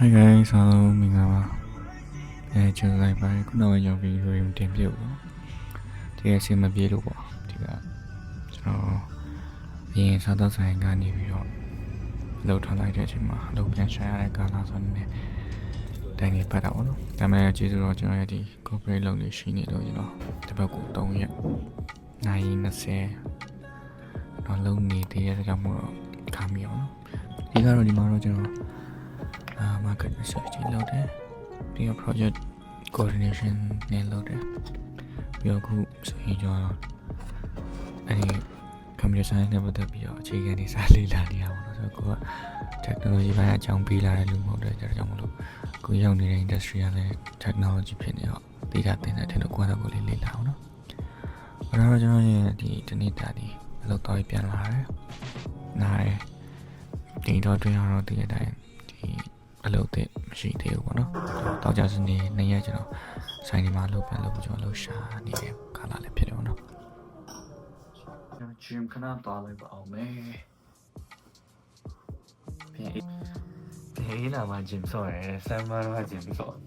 Hi guys အားလုံးမင်္ဂလာပါအဲကျွန်တော်လိုက်ပါတယ်ခုနောက်ဝင်ရောက်ပြီး review တင်ပြဖို့ဒီအစီအမပြေလို့ပေါ့ဒီကကျွန်တော်အရင်စားတော့ဆိုင်ကနေပြီးတော့လှုပ်ထားလိုက်တဲ့အချိန်မှာလှုပ်ပြန်ရှာရတဲ့ကာလာဆိုနေတိုင်းနေပတ်တာပေါ့နော်ဒါပေမဲ့ကျေးဇူးတော့ကျွန်တော်ရဲ့ဒီ corporate လုပ်နေရှိနေလို့ကျွန်တော်တစ်ပတ်ကို3ရက်နိုင်20တော့လုံးနေသေးတဲ့ကြောင့်မို့တော့ခါမီအောင်နော်ဒီကတော့ဒီမှာတော့ကျွန်တော် အာ market research တွေလုပ်တယ်ပြီးတော့ project coordination နဲ့လုပ်တယ်ပြီးတော့အခုဆိုရင်ကျွန်တော်အဲဒီ computer science နဲ့ပတ်သက်ပြီးတော့အခြေခံနေစာလေ့လာနေရပါတော့ဆိုတော့ကိုက technology ဘက်အကြောင်းပေးလာတဲ့လူမဟုတ်တဲ့ဒါကြောင့်မလို့ကိုရောက်နေတဲ့ industry ကလည်း technology ဖြစ်နေတော့သိတာသင်တဲ့ထင်လို့ကိုကတော့ကိုလေးလေ့လာအောင်နော်အဲ့တော့ကျွန်တော်ရဲ့ဒီတနေ့တာဒီအလုပ်တော့ပြန်လာတယ်နားတယ်ဒီတော့တွင်တော့ဒီအတိုင်းဒီ အလုပ်တဲ့မရှိသေးဘူးပေါ့နော်။တောက်ကြစနေနှစ်ရက်ကျွန်တော်ဆိုင်ဒီမှာလုပ်ပြန်လုပ်ပြီးကျွန်တော်လှူရှာနေတဲ့ခါလာလည်းဖြစ်တယ်ပေါ့နော်။ကျွန်တော်ဂျင်ခဏသွားလိုက်ပါအောင်မယ်။ပြန်အေးဒီလာမှာဂျင်ဆော့ရယ်ဆမ်မာမှာဂျင်ဆော့။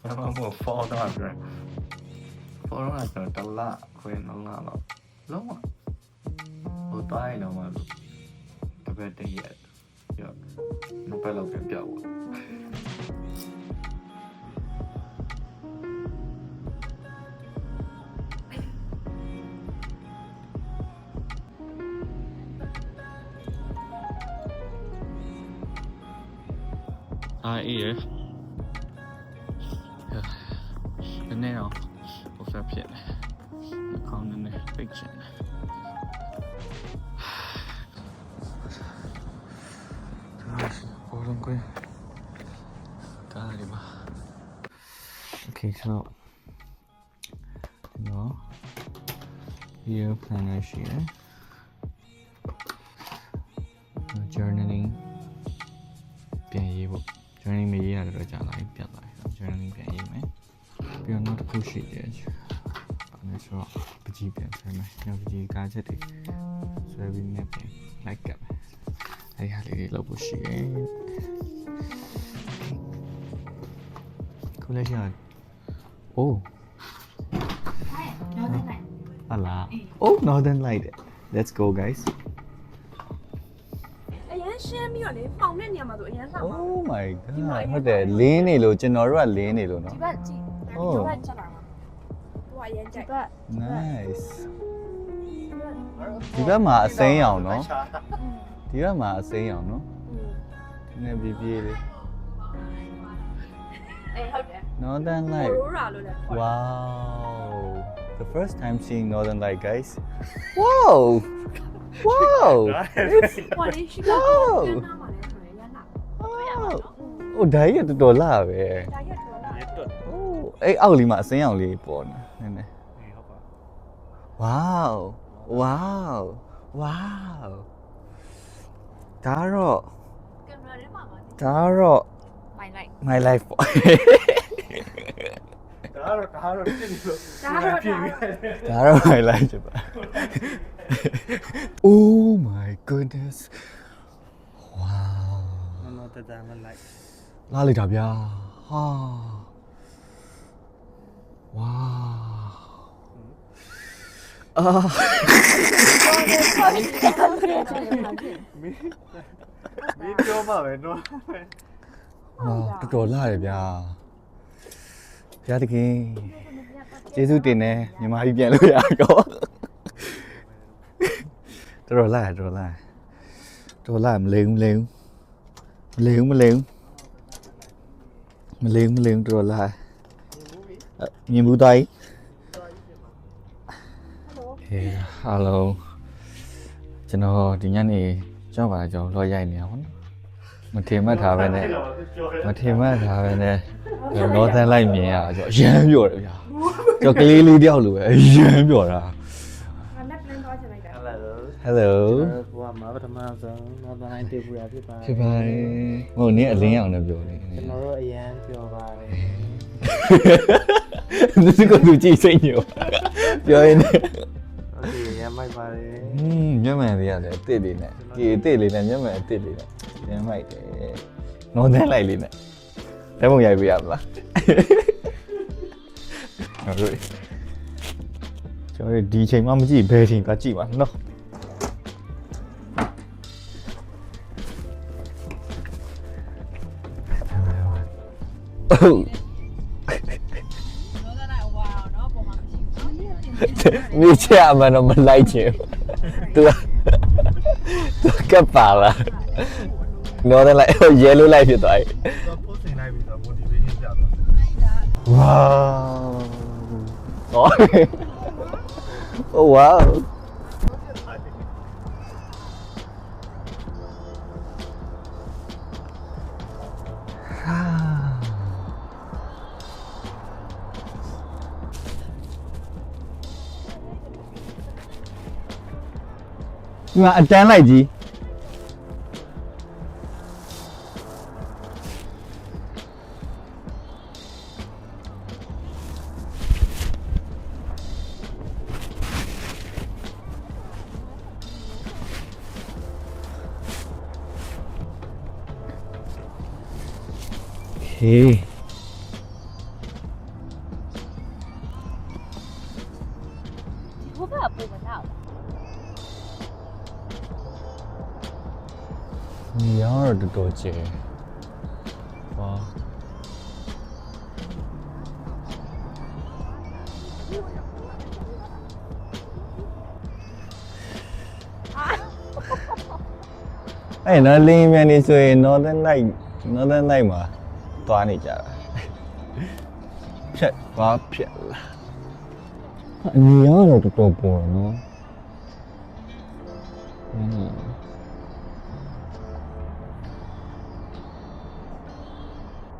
ဆမ်မာမို့ဖော်တော့ပြန်။ဖော်တော့ကျွန်တော်တလခွင့်လုံးလာတော့လုံးဝဟိုတိုင်းတော့မှတပည့်တည့်ရက်ပြော နောက်ပတ်လောက်ပြန်ပြဖို့အာအေးရနည်းနည်းတော့ဟိုဆက်ဖြစ်တယ်အကောင့်နည်းနည်းပိတ်ချင်တယ် လုံးကွင်းကားရီမှာ Okay so နော် year planner ရှိတယ် journaling ပြန်ရေးဖို့ journaling မရေးရတော့ကြာလာပြီပြတ်သွားပြီ journaling ပြန်ရေးမယ်ပြီးတော့နောက်တစ်ခုရှိတယ်ဘာလဲဆိုတော့ပကြီးပြန်ဆွဲမယ်နောက်ပကြီးကားချက်တွေဆွဲပြီးနေပြန် like ကပ် မယ်အဲဒီဟာလေးတွေလုပ်ဖို့ရှိတယ်ခုလည်းရှိရအိုး Northern Light အလား Oh Northern Light Let's go guys အရင်ရှင်းပြီးတော့လေပေါင်တဲ့နေရာမှာဆိုအရင်လှမှာ Oh my god ဟုတ်တယ်လင်းနေလို့ကျွန်တော်တို့ကလင်းနေလို့ဒီနော် ဘက်ကြည့်ဟုတ်ဒီဘက်ချက်လာမှာဟိုအရင်ကြိုက်ဒီဘက် Nice ဒီဘက်မှာအစိမ်းအောင်နော် ဒီဘက်မှာအစိမ်းအောင်နော်နည်းနည်းပြေးပြေးလေးအေးဟုတ်တယ် Northern ဟို Light ရိုးရာလို့လည်းခေါ် Wow The first time seeing Northern Light guys Wow Wow It's ဟိုလေးရှိက Wow ကျန်းနာမှာလည်းဆိုရင်ရလှ Wow ဟိုဓာတ်ရတော်တော်လာပဲ ဒါရက်တော်လားโอ้အဲ့အောက်လေးမှာအစင်းအောင်လေးပေါ်နေနည်းနည်းဝေါဝေါဝေါ ဒါတော့ကင်မရာထဲမှာပါဒါတော့ မိုင်လိုက် my life ပေါ့ ဒါတော့ဒါတော့ပြစ်နေလို့ဒါတော့ဒါ ဒါတော့ my life ချက်ပါ Oh my goodness wow နော်တဒါမလိုက်လာလိုက်တာဗျာဟာဝါအာ မင်းပြောပါပဲနော်ဟာတော်တော်လာရဗျာဘုရားသခင်ကျေးဇူးတင်တယ်မြန်မာပြည်ပြန်လို့ရကောတော်တော်လာရတော်တော်လာရတော်တော်လာရမလိမ်မလိမ်မလိမ်မလိမ်မလိမ်မလိမ်တော်တော်လာရအဲ့မြင်ဘူးတိုင်း ကဲအားလုံးကျွန်တော်ဒီညနေကြောက်ပါကြောက်လောရိုက်နေရပါတော့မထင်မှတ်ထားပဲနဲ့မထင်မှတ်ထားပဲနဲ့လောသန်းလိုက်မြင်ရကြောက်ရမ်းပြောတယ်ဗျာကြောက်ကလေးလေးတယောက်လိုပဲရမ်းပြောတာ Hello ဘွားမှာပထမဆုံးတော့တိုင်းတေပူရာဖြစ်ပါဖြစ်ပါတယ်ဟိုနင်းအလင်းအောင်လည်းပြောနေကျွန်တော်တို့အရန်ပြောပါတယ်ဒီစကတူကြည့်စိတ်ညိုပြောရင်လည်း ပါတယ်อืมမျက်မှန်လေးရတယ်အစ်စ်လေးနဲ့ဒီအစ်စ်လေးနဲ့မျက်မှန်အစ်စ်လေးနဲ့ရမ်းမိုက်တယ်နော်သန်းလိုက်လေးနဲ့လက်ပုံရိုက်ပေးရမလားဟုတ်ပြီကျွန်တော်တို့ဒီချိန်မှမကြည့်ဘယ်ချိန်ကကြည့်ပါနော်ဟုတ် မိချာမနော်မလိုက်ချင်သူကသူကပါလာနော်တဲ့လိုက်ရဲလို့လိုက်ဖြစ်သွားပြီတော့ post နေလိုက်ပြီဆိုတော့ motivation ပြတော့ဝါးဝါး ဒီမှာအတန်းလိုက်ကြီးေးဘုရားပူမနာပါ နေရတော့တော်တော်ကျယ်။ဟာအဲ့နော်လင်းမြန်နေဆိုရင် Northern Night Northern Night မှာသွားနေကြတာဖြတ်ပါဖြတ်လာအနေရတော့တော်တော်ပေါ်နော်